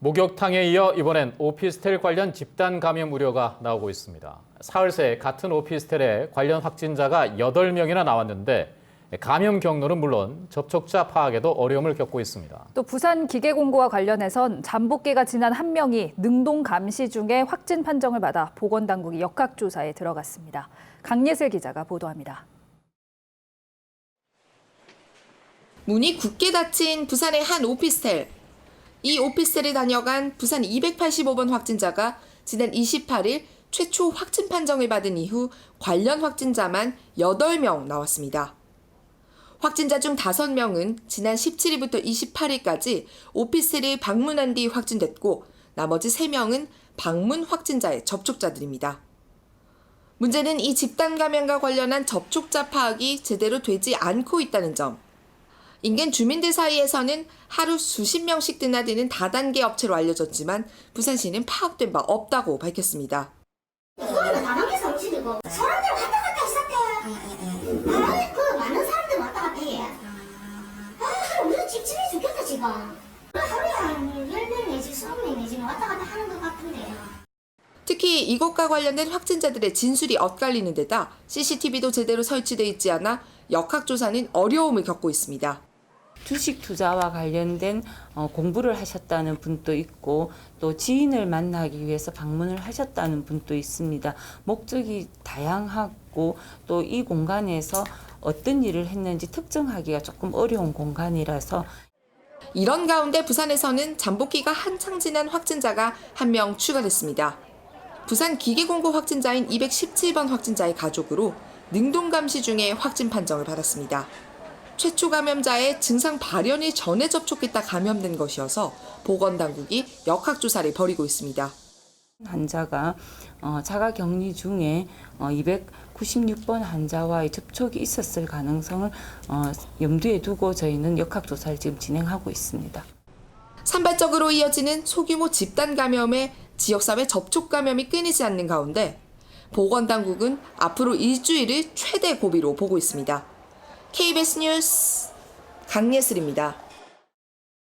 목욕탕에 이어 이번엔 오피스텔 관련 집단 감염 우려가 나오고 있습니다. 사흘 새 같은 오피스텔에 관련 확진자가 8명이나 나왔는데 감염 경로는 물론 접촉자 파악에도 어려움을 겪고 있습니다. 또 부산 기계공고와 관련해선 잠복기가 지난 한 명이 능동 감시 중에 확진 판정을 받아 보건당국이 역학조사에 들어갔습니다. 강예슬 기자가 보도합니다. 문이 굳게 닫힌 부산의 한 오피스텔. 이 오피스텔에 다녀간 부산 285번 확진자가 지난 28일 최초 확진 판정을 받은 이후 관련 확진자만 8명 나왔습니다. 확진자 중 5명은 지난 17일부터 28일까지 오피스텔을 방문한 뒤 확진됐고 나머지 3명은 방문 확진자의 접촉자들입니다. 문제는 이 집단 감염과 관련한 접촉자 파악이 제대로 되지 않고 있다는 점. 인근 주민들 사이에서는 하루 수십 명씩 드나드는 다단계 업체로 알려졌지만 부산시는 파악된 바 없다고 밝혔습니다. 사람들 왔다 갔다 했었대. 그 많은 사람들 왔다 갔다 해. 아, 우리 집집이 죽겠다 지금. 하루에 한 10명 내지 20명 내지 왔다 갔다 하는 것 같은데. 특히 이것과 관련된 확진자들의 진술이 엇갈리는 데다 CCTV도 제대로 설치돼 있지 않아 역학조사는 어려움을 겪고 있습니다. 주식 투자와 관련된 어, 공부를 하셨다는 분도 있고 또 지인을 만나기 위해서 방문을 하셨다는 분도 있습니다. 목적이 다양하고 또 이 공간에서 어떤 일을 했는지 특정하기가 조금 어려운 공간이라서 이런 가운데 부산에서는 잠복기가 한창 지난 확진자가 한 명 추가됐습니다. 부산 기계공고 확진자인 217번 확진자의 가족으로 능동감시 중에 확진 판정을 받았습니다. 최초 감염자의 증상 발현이 전에 접촉했다 감염된 것이어서 보건당국이 역학조사를 벌이고 있습니다. 환자가 어, 자가 격리 중에 어, 296번 환자와의 접촉이 있었을 가능성을 어, 염두에 두고 저희는 역학조사를 지금 진행하고 있습니다. 산발적으로 이어지는 소규모 집단 감염에 지역사회 접촉 감염이 끊이지 않는 가운데 보건당국은 앞으로 일주일을 최대 고비로 보고 있습니다. KBS 뉴스 강예슬입니다.